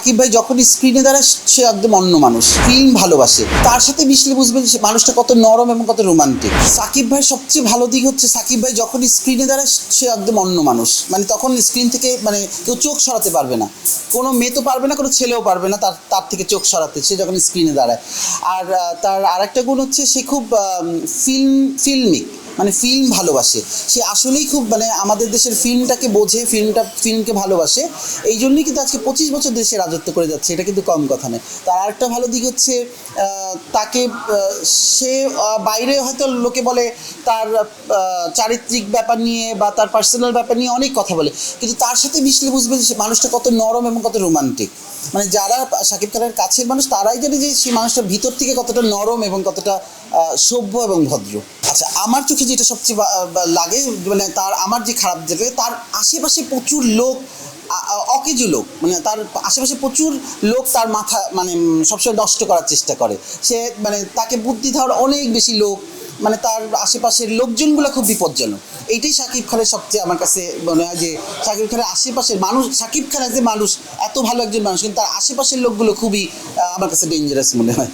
সাকিব ভাই যখনই স্ক্রিনে দাঁড়ায়, সে একদম অন্য মানুষ। ফিল্ম ভালোবাসে। তার সাথে মিশলে বুঝবেন মানুষটা কত নরম এবং কত রোমান্টিক সাকিব ভাই সবচেয়ে ভালো দিক হচ্ছে, সাকিব ভাই যখনই স্ক্রিনে দাঁড়ায়, সে একদম অন্য মানুষ। মানে তখন স্ক্রিন থেকে মানে কেউ চোখ সরাতে পারবে না। কোনো মেয়ে তো পারবে না, কোনো ছেলেও পারবে না, তার তার থেকে চোখ সরাতে, সে যখন স্ক্রিনে দাঁড়ায়। আর তার আরেকটা গুণ হচ্ছে, সে খুব ফিল্ম ফিল্মিক মানে ফিল্ম ভালোবাসে। সে আসলেই খুব মানে আমাদের দেশের ফিল্মটাকে বোঝে ফিল্মটা ফিল্মকে ভালোবাসে। এই জন্যই কিন্তু আজকে পঁচিশ বছর দেশে রাজত্ব করে যাচ্ছে, এটা কিন্তু কম কথা নয়। তার আরেকটা ভালো দিক হচ্ছে তাকে সে বাইরে হয়তো লোকে বলে তার চারিত্রিক ব্যাপার নিয়ে বা তার পার্সোনাল ব্যাপার নিয়ে অনেক কথা বলে। কিন্তু তার সাথে মিশলে বুঝবে যে মানুষটা কত নরম এবং কত রোমান্টিক মানে যারা শাকিব খানের কাছের মানুষ, তারাই জানে যে সেই মানুষটার ভিতর থেকে কতটা নরম এবং কতটা সভ্য এবং ভদ্র। আচ্ছা আমার চোখে যেটা সবচেয়ে লাগে মানে তার, আমার যে খারাপ লাগে তার আশেপাশে প্রচুর লোক, আ- লোক মানে তার আশেপাশে প্রচুর লোক তার মাথা মানে সবসময় নষ্ট করার চেষ্টা করে। সে মানে তাকে বুদ্ধি দেওয়ার অনেক বেশি লোক মানে তার আশেপাশের লোকজনগুলো খুব বিপজ্জনক। এইটাই শাকিব খানের সবচেয়ে আমার কাছে মনে হয় যে শাকিব খানের আশেপাশের মানুষ শাকিব খান যে মানুষ, এত ভালো একজন মানুষ, কিন্তু তার আশেপাশের লোকগুলো খুবই আমার কাছে ডেঞ্জারাস মনে হয়।